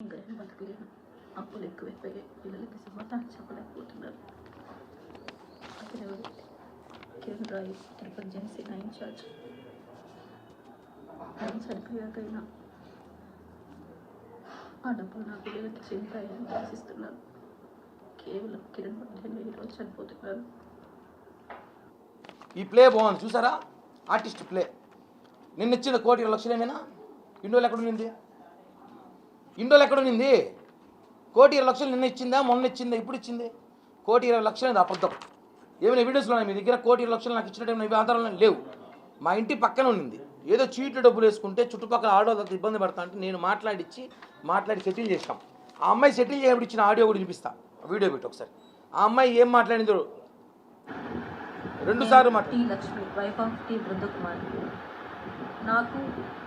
ఇంకా బతకలేను. అప్పులు ఎక్కువైపోయాయి. పిల్లలకి సమాధానం చెప్పలేకపోతున్నారు. అతను ఎవరు? కిరణ్ రాయ్ తిరుపతి నైన్ చనిపోయాక ఆయన చనిపోయాకైనా ఆ డబ్బులు నా పిల్లలకి చెందాయని ఆశిస్తున్నాను. కేవలం కిరణ్ వల్లనే ఈరోజు చనిపోతున్నారు ఈ ప్లే బాగుంది. చూసారా? Artist play. నిన్న ఇచ్చిన కోటి ఇరవై లక్షలేమేనా? ఇండోలు ఎక్కడ ఉన్నింది ఇండోలు ఎక్కడ ఉన్నింది కోటి ఇరవై లక్షలు నిన్న ఇచ్చిందా? మొన్న ఇచ్చిందా? ఇప్పుడు ఇచ్చింది. కోటి ఇరవై లక్షలు ఇది అబద్ధం. ఏమైనా ఎవిడెన్స్లో ఉన్నాయి? మీ దగ్గర కోటి ఇరవై లక్షలు నాకు ఇచ్చినట్టు ఏమైనా ఆధారాలు లేవు. మా ఇంటి పక్కన ఉన్నింది ఏదో చీట్లు డబ్బులు వేసుకుంటే చుట్టుపక్కల ఆడవాళ్ళకి ఇబ్బంది పడతా అంటే నేను మాట్లాడిచ్చి మాట్లాడి సెటిల్ చేసాం ఆ అమ్మాయి సెటిల్ చేయబడి ఇచ్చిన ఆడియో కూడా చూపిస్తా. వీడియో పెట్టి ఒకసారి. ఆ అమ్మాయి ఏం మాట్లాడిందో? రెండు సార్లు మాట లక్ష్మి నాకు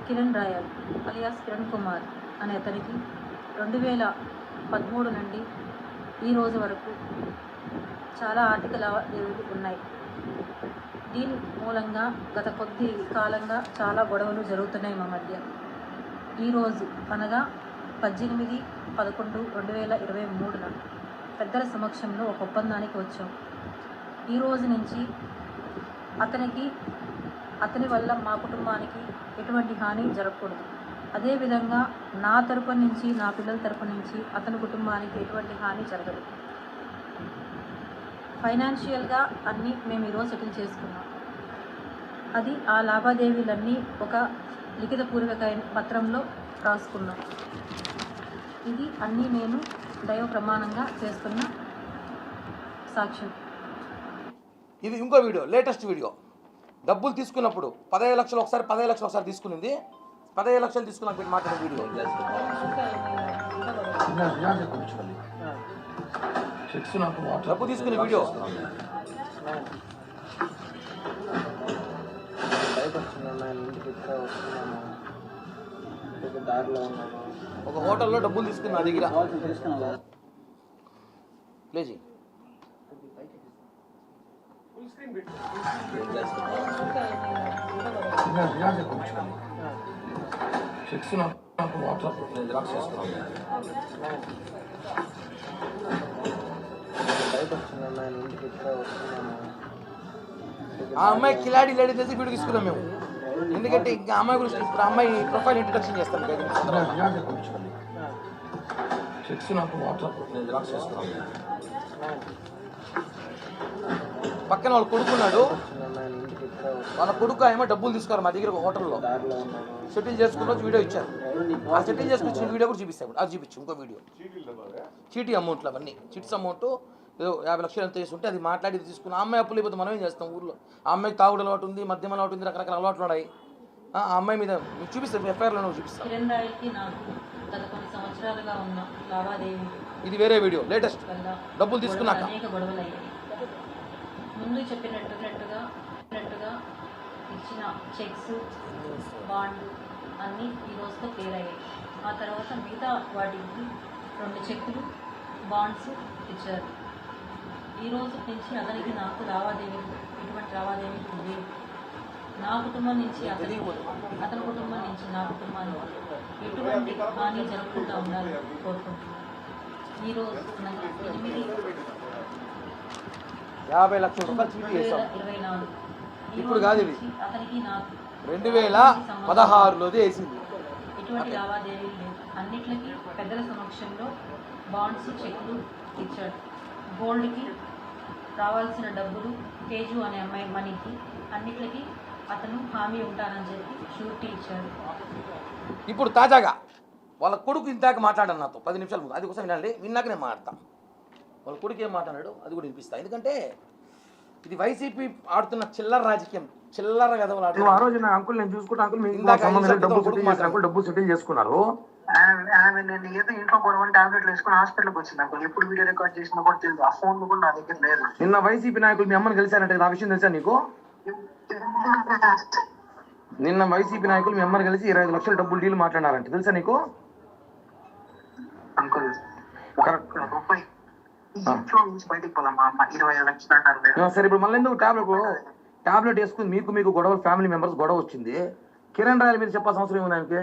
కిరణ్ రాయల్ అలియాస్ కిరణ్ కుమార్. అనే అతనికి రెండు వేల పదమూడు నుండి ఈ రోజు వరకు చాలా ఆర్థిక లావాదేవీలు ఉన్నాయి. దీని మూలంగా గత కొద్ది కాలంగా చాలా గొడవలు జరుగుతున్నాయి మా మధ్య. ఈరోజు అనగా పద్దెనిమిది పదకొండు రెండు వేల ఇరవై మూడున పెద్దల సమక్షంలో ఒక ఒప్పందానికి వచ్చాం. ఈ రోజు నుంచి అతనికి అతని వల్ల మా కుటుంబానికి ఎటువంటి హాని జరగకూడదు. అదేవిధంగా నా తరపు నుంచి నా పిల్లల తరపు నుంచి అతని కుటుంబానికి ఎటువంటి హాని జరగదు. ఫైనాన్షియల్గా అన్నీ మేము ఈరోజు సెటిల్ చేసుకున్నాం. అది ఆ లావాదేవీలన్నీ ఒక లిఖితపూర్వక పత్రంలో రాసుకున్నాం. ఇది అన్నీ నేను దైవ ప్రమాణంగా చేస్తున్న సాక్ష్యం. ఇది ఇంకో వీడియో లేటెస్ట్ వీడియో. డబ్బులు తీసుకున్నప్పుడు పదహైదు లక్షలు ఒకసారి పదహైదు లక్షలు ఒకసారి తీసుకునింది పదహైదు లక్షలు తీసుకున్నాక పెట్టి మాట్లాడే వీడియో. డబ్బు తీసుకునే వీడియో. బయట వచ్చిందన్న ఇంటికి ఇప్పుడే వస్తున్నాను ఒక దారిలో ఉన్నాను ఒక హోటల్లో డబ్బులు తీసుకుని నా దగ్గర తీసుకున్నా లేచి చెక్స్ నాకు వాట్సాప్ నేను జిరాక్స్ చేస్తున్నాను ఆ అమ్మాయి కిలాడి లేడీ తెలిసి వీడియో తీసుకున్నాం మేము. ఎందుకంటే ఇంకా అమ్మాయి గురించి ఇప్పుడు అమ్మాయి ప్రొఫైల్ ఇంట్రడక్షన్ చేస్తాను. చెక్స్ నాకు వాట్సాప్ నేను జిరాక్స్ చేస్తున్నాను పక్కన వాళ్ళ కొడుకున్నాడు వచ్చిందన్న ఇంటికి ఇప్పుడే వస్తున్నాను వాళ్ళ కొడుకు ఏమో డబ్బులు తీసుకున్నారు మా దగ్గర ఒక హోటల్లో. సెటిల్ చేసుకున్న వీడియో ఇచ్చారు. ఆ సెటిల్ చేసుకొచ్చిన వీడియో కూడా చూపిస్తాను అది చూపించు ఇంకో వీడియో. చీటీ అమౌంట్లు అవన్నీ. చిట్స్ అమౌంట్ ఏదో యాభై లక్షలు ఎంత ఉంటే అది మాట్లాడి ఇది తీసుకుని ఆ అమ్మాయి అప్పులు అయిపోతే మనం ఏం చేస్తాం ఊర్లో? ఆ అమ్మాయికి తాగుడు అలవాటు ఉంది మద్యం అలవాటు ఉంది రకరకాల అలవాట్లు ఉన్నాయి. ఆ అమ్మాయి మీద మీకు చూపిస్తాను ఎఫ్ఐఆర్లో లావాదేవీ ఇది వేరే వీడియో లేటెస్ట్ డబ్బులు తీసుకున్నాక. ముందు చెప్పినట్టుగా చెప్పినట్టుగా ఇచ్చిన చెక్స్ బాండ్ అన్నీ ఈ రోజుతో క్లియర్ అయ్యాయి. ఆ తర్వాత మిగతా వాటికి రెండు చెక్కులు బాండ్స్ ఇచ్చారు. ఈ రోజు నుంచి అతనికి నాకు లావాదేవీలు ఎటువంటి లావాదేవీలు లేవు. నా కుటుంబం నుంచి అతని అతని కుటుంబం నుంచి నా కుటుంబానికి ఎటువంటి హాని జరగకుండా ఉండాలని కోరుకుంటున్నాను. ఈరోజు ఎనిమిది యాభై లక్షల రూపాయలు ఇరవై నాలుగు ఇప్పుడు కాదు ఇది. రెండు వేల పదహారులోది వేసింది. ఎటువంటి లావాదేవీలు లేవు. అన్నిట్లకి పెద్దల సమక్షంలో బాండ్స్ చెక్లు ఇచ్చాడు. గోల్డ్కి రావాల్సిన డబ్బులు తేజు అనే అమ్మాయి మనీకి అన్నిట్లకి అతను హామీ ఉంటానని చెప్పి షూరిటీ ఇచ్చాడు. ఇప్పుడు తాజాగా వాళ్ళ కొడుకు ఇంతాక మాట్లాడాను నాతో. పది నిమిషాల ముందు. అది కోసం వినాలి విన్నాక నేను మాట్లాడతాను వాళ్ళ కొడుకు ఏం మాట్లాడాడు? అది కూడా వినిపిస్తా. ఎందుకంటే ఇది వైసీపీ ఆడుతున్న చిల్లర రాజకీయం చిల్లర గదవలు నువ్వు ఆ రోజు నా అంకుల్ నేను చూసుకుంటా అంకుల్ శాతం సెటిల్ చేసిన అంకుల్ డబ్బులు సెటిల్ చేసుకున్నారు. ఆమె నేను ఏదో ఇంట్లో గొడవ టాబ్లెట్లు వేసుకుని హాస్పిటల్కి వచ్చింది నాకు ఎప్పుడు వీడియో రికార్డ్ చేసినా కూడా తెలియదు. ఆ ఫోన్ కూడా నా దగ్గర లేదు నిన్న వైసీపీ నాయకులు మీ అమ్మని కలిశారంటే నా విషయం తెలుసా నీకు? నిన్న వైసీపీ నాయకులు మీ అమ్మని కలిసి ఇరవై ఐదు లక్షల డబ్బులు డీల్ మాట్లాడారంటే తెలుసా నీకు? అంకుల్ కరెక్ట్ ఇంట్లో నుంచి బయటికి పోదాం మా అమ్మ? ఇరవై లక్షలు మీరు. సరే ఇప్పుడు మళ్ళీ ఎందుకు టాబ్లెట్ టాబ్లెట్ వేసుకుని మీకు మీకు గొడవ ఫ్యామిలీ మెంబర్స్ గొడవ వచ్చింది. కిరణ్ రాయల మీద చెప్పాల్సిన అవసరం ఏముంది ఆయనకి?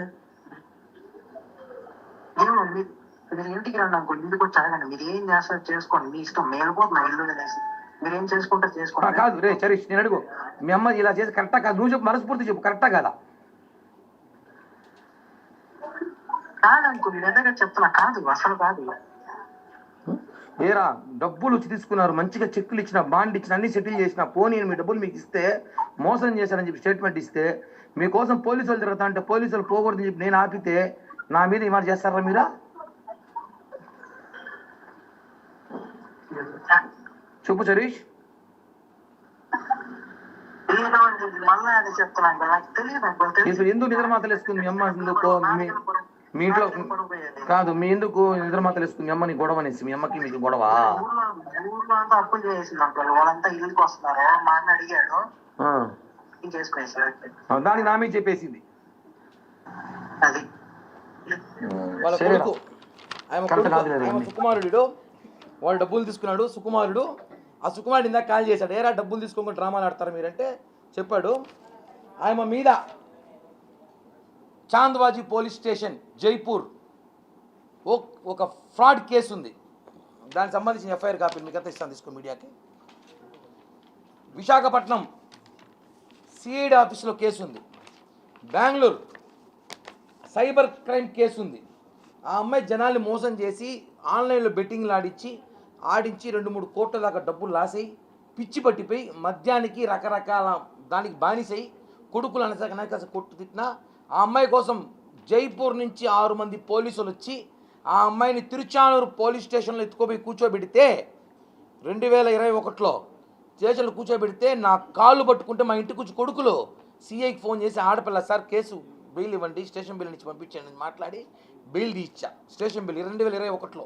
మీరు ఇంటికి రండి అనుకోండి ఇంటికి వచ్చి అడగండి. మీరు ఏం చేస్తారు చేసుకోండి మీ ఇష్టం. మేలుపోతుంది నా ఇల్లు వదిలేసి మీరు ఏం చేసుకుంటారు ఆ, చేసుకోండి కాదు రే చరీష్ నేను అడుగు. మీ అమ్మ ఇలా చేసి కరెక్టా కాదు. నువ్వు చెప్పు మనస్ఫూర్తి చెప్పు కరెక్టా కదా? కాదనుకో మీ దగ్గర చెప్తున్నా. కాదు అసలు కాదు. ఏరా డబ్బులు తీసుకున్నారు మంచిగా చెక్కులు ఇచ్చిన బాండ్ ఇచ్చిన అన్ని సెటిల్ చేసిన పోనీ మీ డబ్బులు మీకు ఇస్తే మోసం చేశారని చెప్పి స్టేట్మెంట్ ఇస్తే మీకోసం పోలీసు వాళ్ళు తిరుగుతా అంటే పోలీసు వాళ్ళు పోకూడదని చెప్పి నేను ఆపితే నా మీద మాట చేస్తారా మీరా? చెప్పు ఇప్పుడు ఎందుకు నిద్ర మాతలు వేసుకుంది మీ అమ్మ ఎందుకు మీ- ఇంట్లో కాదు మీ ఎందుకు నిద్ర మాతలు వేసుకుంది మీ అమ్మని గొడవ అనేసి మీ అమ్మకి మీకు గొడవ? ఊర్లో అంతా అప్పులు చేసింది అనుకో వాళ్ళంతా ఇల్లుకి వస్తున్నారు. మా అన్న అడిగాడు. ఆ. ఏం చేసుకునేసి దానికి నా మీద చెప్పేసింది. అది. వాళ్ళ. కొడుకు ఆయన. సుకుమారుడు. వాడు డబ్బులు తీసుకున్నాడు సుకుమారుడు. ఆ సుకుమారుడు ఇందాక కాల్ చేశాడు ఏరా డబ్బులు తీసుకోకుండా డ్రామాలు ఆడతారు మీరంటే? చెప్పాడు. ఆయన మీద చాంద్వాజీ పోలీస్ స్టేషన్ జైపూర్. ఓ- ఒక ఫ్రాడ్ కేసు ఉంది దానికి సంబంధించిన ఎఫ్ఐఆర్ కాపీ మీకు అంతా ఇస్తాను తీసుకో మీడియాకి. విశాఖపట్నం సిఐడి ఆఫీస్లో కేసు ఉంది బెంగళూరు సైబర్ క్రైమ్ కేసు ఉంది ఆ అమ్మాయి జనాల్ని మోసం చేసి ఆన్లైన్లో బెట్టింగ్లు ఆడించి ఆడించి రెండు మూడు కోట్ల దాకా డబ్బులు లాసై పిచ్చి పట్టిపోయి మద్యానికి రకరకాల దానికి బానిసై కొడుకులు అనసాక అనక కొట్టు తిట్టినా ఆ అమ్మాయి కోసం జైపూర్ నుంచి ఆరు మంది పోలీసులు వచ్చి ఆ అమ్మాయిని తిరుచానూరు పోలీస్ స్టేషన్లో ఎత్తుకోపోయి కూర్చోబెడితే రెండు వేల ఇరవై ఒకటిలో స్టేషన్లో కూర్చోబెడితే నా కాళ్ళు పట్టుకుంటే మా ఇంటికి వచ్చి కొడుకులు సీఐకి ఫోన్ చేసి ఆడపిల్ల సార్ కేసు బెయిల్ ఇవ్వండి స్టేషన్ బిల్ నుంచి పంపించండి మాట్లాడి బెయిల్ ఇచ్చా స్టేషన్ బిల్ రెండు వేల ఇరవై ఒకటిలో.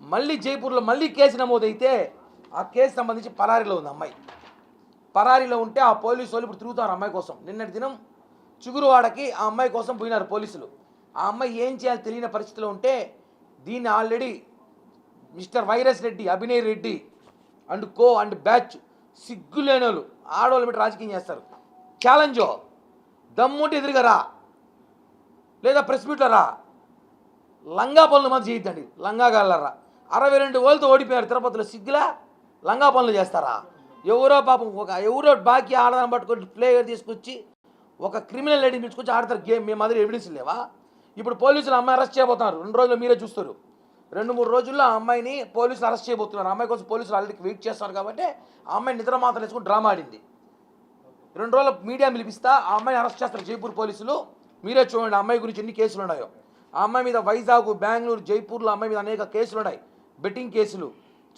మళ్ళీ జైపూర్లో మళ్ళీ కేసు నమోదైతే ఆ కేసు సంబంధించి పరారీలో ఉంది అమ్మాయి. పరారీలో ఉంటే ఆ పోలీసు వాళ్ళు ఇప్పుడు తిరుగుతారు అమ్మాయి కోసం. నిన్నటి దినం చిగురువాడకి ఆ అమ్మాయి కోసం పోయినారు పోలీసులు. ఆ అమ్మాయి ఏం చేయాలో తెలియని పరిస్థితిలో ఉంటే దీన్ని already mister virus Reddy Abhinay Reddy and co and batch సిగ్గులేని వాళ్ళు ఆడవాళ్ళు పెట్టి రాజకీయం చేస్తారు. ఛాలెంజో దమ్ముంటే ఎదురుగా రా. లేదా ప్రెస్ మీట్లో రా. లంగా పనులు మాత్రం చేయొద్దండి. లంగా అరవై రెండు ఓళ్ళతో ఓడిపోయారు తిరుపతిలో సిగ్గులా? లంగా పనులు చేస్తారా? ఎవరో పాపం ఒక ఎవరో బాకీ ఆడదాన్ని పట్టుకొని ప్లేయర్ తీసుకొచ్చి ఒక క్రిమినల్ ఐడి పిలుచుకొచ్చి ఆడతారు గేమ్ మేము మాదిరి ఎవిడెన్స్ లేవా? ఇప్పుడు పోలీసులు అమ్మాయి అరెస్ట్ చేయబోతున్నారు. రెండు రోజులు మీరే చూస్తారు. రెండు మూడు రోజుల్లో ఆ అమ్మాయిని పోలీసులు అరెస్ట్ చేయబోతున్నారు. అమ్మాయి కోసం పోలీసులు ఆల్రెడీ వెయిట్ చేస్తారు కాబట్టి ఆ అమ్మాయి నిద్ర మాత్రం వేసుకుని డ్రామా ఆడింది. రెండు రోజుల మీడియా పిలిపిస్తా ఆ అమ్మాయిని అరెస్ట్ చేస్తారు జైపూర్ పోలీసులు. మీరే చూడండి అమ్మాయి గురించి ఎన్ని కేసులు ఉన్నాయో. ఆ అమ్మాయి మీద వైజాగ్ బెంగళూరు జైపూర్లో అమ్మాయి మీద అనేక కేసులు ఉన్నాయి. బెట్టింగ్ కేసులు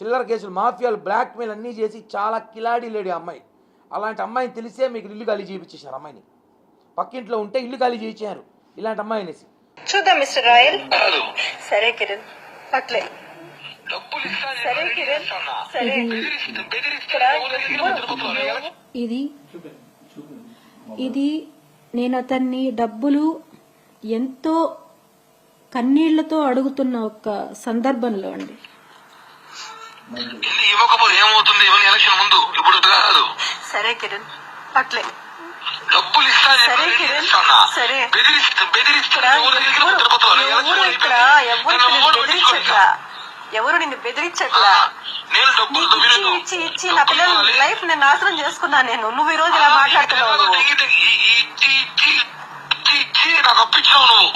చిల్లర కేసులు మాఫియాలు బ్లాక్మెయిల్ అన్నీ చేసి చాలా కిలాడీ లేడీ అమ్మాయి. అలాంటి అమ్మాయిని తెలిసే మీకు ఇల్లు ఖాళీ చేయించేశారు అమ్మాయిని. పక్కింట్లో ఉంటే ఇల్లు ఖాళీ చేయించారు. ఇలాంటి అమ్మాయి అనేసి. చూద్దాం మిస్టర్ రాయల్. సరే కిరణ్. అట్లే. సరే కిరణ్. సరే. ఇక్కడ ఇది ఇది నేను అతన్ని డబ్బులు ఎంతో కన్నీళ్ళతో అడుగుతున్న ఒక సందర్భంలో అండి. ఇల్లు ఇవ్వకపోతే ఏమవుతుంది? ఇవన్నీ ఎలక్షన్ ముందు. ఇప్పుడు కాదు. సరే కిరణ్. అట్లే. డబ్బులు ఇస్తానా? బెదిరిస్తా బెదిరిస్తా ఎవరు నన్ను బెదిరించట్లా నేను డబ్బులు ఇచ్చి. ఇచ్చి ఇచ్చి నా పిల్లల. లైఫ్ నేను నాశనం చేసుకున్నా నేను నువ్వు ఈ రోజు ఇలా మాట్లాడుతున్నావు. ఇచ్చి ఇచ్చి ఇచ్చి నాకు అప్పించావు నువ్వు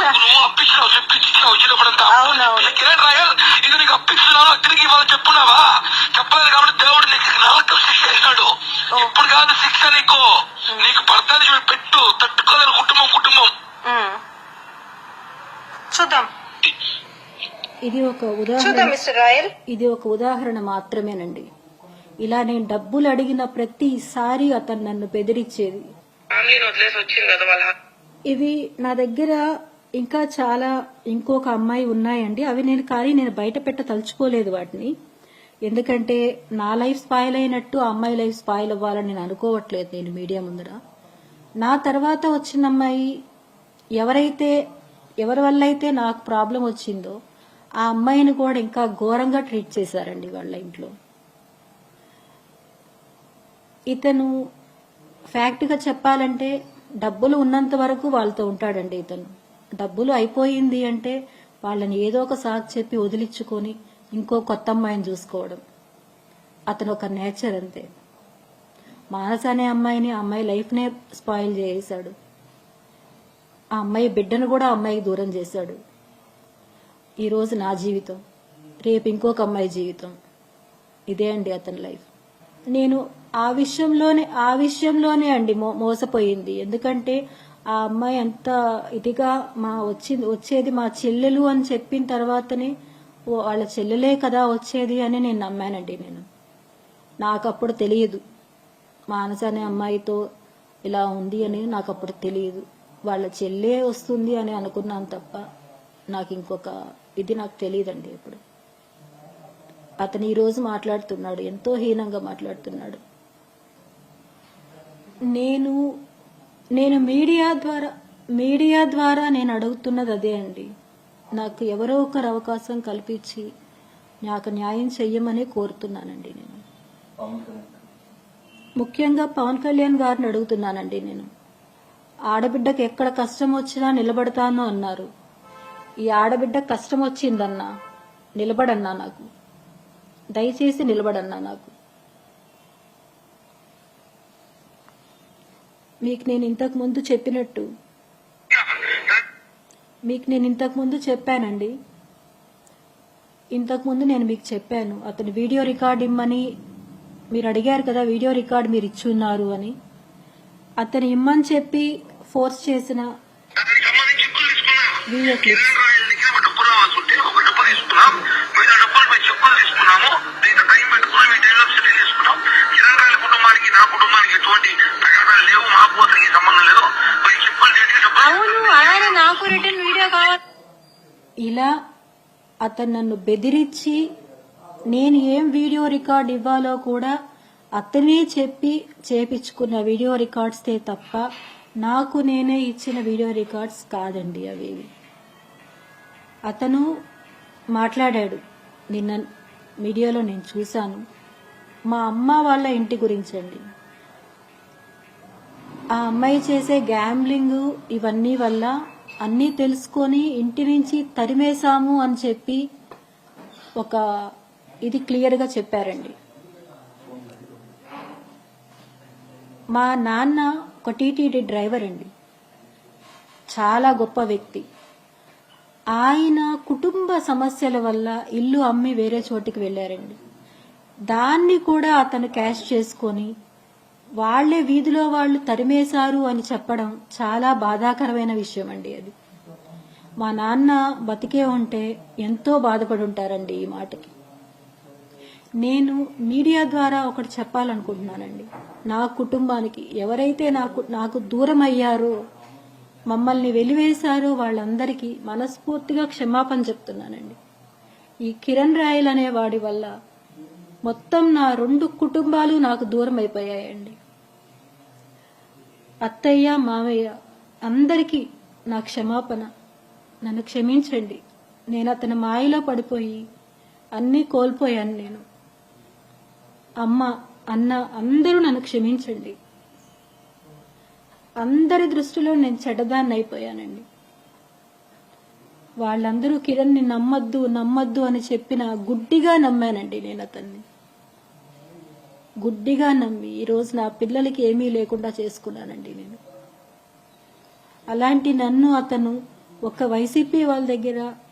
నువ్వు అప్పించినావు చెప్పి ఇచ్చావు ఇచ్చినప్పుడంతా అవునవును. ఇలా కిరణ్ రాయల్ ఇది నీకు అప్పిస్తున్నాను తిరిగి ఇవాళ చెప్పున్నావా? చెప్పలేదు కాబట్టి దేవుడు నీకు నరక శిక్ష వేసినాడు ఇప్పుడు కాదు శిక్ష నీకు. నీకు పడతాది పెట్టు. కుటుంబం కుటుంబం. చూద్దాం. ఇది ఒక ఉదాహరణ. మిస్టర్ రాయల్. ఇది ఒక ఉదాహరణ మాత్రమేనండి. ఇలా నేను డబ్బులు అడిగిన ప్రతిసారి అతను నన్ను బెదిరించేది. ఇవి నా దగ్గర ఇంకా చాలా ఇంకొక అమ్మాయి ఉన్నాయండి. అవి నేను కానీ నేను బయట పెట్ట తలుచుకోలేదు వాటిని. ఎందుకంటే నా లైఫ్ స్పాయిల్ అయినట్టు ఆ అమ్మాయి లైఫ్ స్పాయిల్ అవ్వాలని నేను అనుకోవట్లేదు నేను మీడియా ముందర. నా తర్వాత వచ్చిన అమ్మాయి ఎవరైతే ఎవరి వల్ల అయితే నాకు ప్రాబ్లం వచ్చిందో ఆ అమ్మాయిని కూడా ఇంకా ఘోరంగా ట్రీట్ చేశారండి వాళ్ళ ఇంట్లో. ఇతను ఫ్యాక్ట్గా చెప్పాలంటే డబ్బులు ఉన్నంత వరకు వాళ్ళతో ఉంటాడండి ఇతను. డబ్బులు అయిపోయింది అంటే వాళ్ళని ఏదో ఒక సాకు చెప్పి వదిలించుకొని ఇంకో కొత్త అమ్మాయిని చూసుకోవడం. అతను ఒక నేచర్ అంతే. మానస అనే అమ్మాయిని అమ్మాయి లైఫ్నే స్పాయిల్ చేసేశాడు. ఆ అమ్మాయి బిడ్డను కూడా అమ్మాయికి దూరం చేశాడు. ఈరోజు నా జీవితం రేపు ఇంకొక అమ్మాయి జీవితం. ఇదే అండి అతని లైఫ్. నేను ఆ విషయంలోనే ఆ విషయంలోనే అండి మో మోసపోయింది. ఎందుకంటే ఆ అమ్మాయి అంత ఇదిగా మా వచ్చింది వచ్చేది మా చెల్లెలు అని చెప్పిన తర్వాతనే ఓ వాళ్ళ చెల్లెలే కదా వచ్చేది అని నేను నమ్మానండి నేను. నాకు అప్పుడు తెలియదు. మానస అనే అమ్మాయితో ఇలా ఉంది అని నాకు అప్పుడు తెలియదు. వాళ్ళ చెల్లే వస్తుంది అని అనుకున్నాను తప్ప నాకు ఇంకొక ఇది నాకు తెలియదండి ఇప్పుడు అతను ఈరోజు మాట్లాడుతున్నాడు ఎంతో హీనంగా మాట్లాడుతున్నాడు. నేను నేను మీడియా ద్వారా మీడియా ద్వారా నేను అడుగుతున్నది అదే అండి. నాకు ఎవరో ఒకరు అవకాశం కల్పించి నాకు న్యాయం చెయ్యమని కోరుతున్నానండి నేను. ముఖ్యంగా పవన్ కళ్యాణ్ గారిని అడుగుతున్నానండి నేను. ఆడబిడ్డకి ఎక్కడ కష్టం వచ్చినా నిలబడతాను అన్నారు. ఈ ఆడబిడ్డ కష్టం వచ్చిందన్నా నిలబడన్నా నాకు. దయచేసి నిలబడన్నా నాకు. మీకు నేను ఇంతకు ముందు చెప్పినట్టు. మీకు నేను ఇంతకు ముందు చెప్పానండి. ఇంతకు ముందు నేను మీకు చెప్పాను. అతను వీడియో రికార్డ్ ఇమ్మని మీరు అడిగారు కదా వీడియో రికార్డ్ మీరు ఇచ్చున్నారు అని. అతను ఇమ్మని చెప్పి ఫోర్స్ చేసిన వీడియో క్లిప్స్. ఇలా అతను నన్ను బెదిరించి నేను ఏం వీడియో రికార్డ్ ఇవ్వాలో కూడా అతనే చెప్పి చేపించుకున్న వీడియో రికార్డ్స్తే తప్ప నాకు నేనే ఇచ్చిన వీడియో రికార్డ్స్ కాదండి అవి. అతను మాట్లాడాడు. నిన్న మీడియాలో నేను చూశాను. మా అమ్మ వాళ్ళ ఇంటి గురించండి. ఆ అమ్మాయి చేసే గ్యాంబ్లింగ్ ఇవన్నీ వల్ల అన్నీ తెలుసుకొని ఇంటి నుంచి తరిమేశాము అని చెప్పి ఒక ఇది క్లియర్గా చెప్పారండి. మా నాన్న ఒక టీటీడీ డ్రైవర్ అండి. చాలా గొప్ప వ్యక్తి. ఆయన కుటుంబ సమస్యల వల్ల ఇల్లు అమ్మి వేరే చోటికి వెళ్ళారండి. దాన్ని కూడా అతను క్యాష్ చేసుకొని వాళ్ళే వీధిలో వాళ్ళు తరిమేశారు అని చెప్పడం చాలా బాధాకరమైన విషయం అండి అది. మా నాన్న బతికే ఉంటే ఎంతో బాధపడి ఉంటారండి ఈ మాటకి. నేను మీడియా ద్వారా ఒకటి చెప్పాలనుకుంటున్నానండి. నా కుటుంబానికి ఎవరైతే నాకు నాకు దూరం అయ్యారో మమ్మల్ని వెలివేశారో వాళ్ళందరికీ మనస్ఫూర్తిగా క్షమాపణ చెప్తున్నానండి. ఈ కిరణ్ రాయల్ అనే వాడి వల్ల మొత్తం నా రెండు కుటుంబాలు నాకు దూరం అయిపోయాయండి. అత్తయ్య మావయ్య అందరికీ నా క్షమాపణ. నన్ను క్షమించండి. నేను అతని మాయలో పడిపోయి అన్నీ కోల్పోయాను నేను. అమ్మ అన్న అందరూ నన్ను క్షమించండి. అందరి దృష్టిలో నేను చెడ్డదాన్ని అయిపోయానండి వాళ్ళందరూ కిరణ్ని నమ్మద్దు నమ్మద్దు అని చెప్పిన గుడ్డిగా నమ్మానండి నేను అతన్ని. గుడ్డిగా నమ్మి ఈరోజు నా పిల్లలకి ఏమీ లేకుండా చేసుకున్నానండి నేను. అలాంటి నన్ను అతను ఒక వైసీపీ వాళ్ళ దగ్గర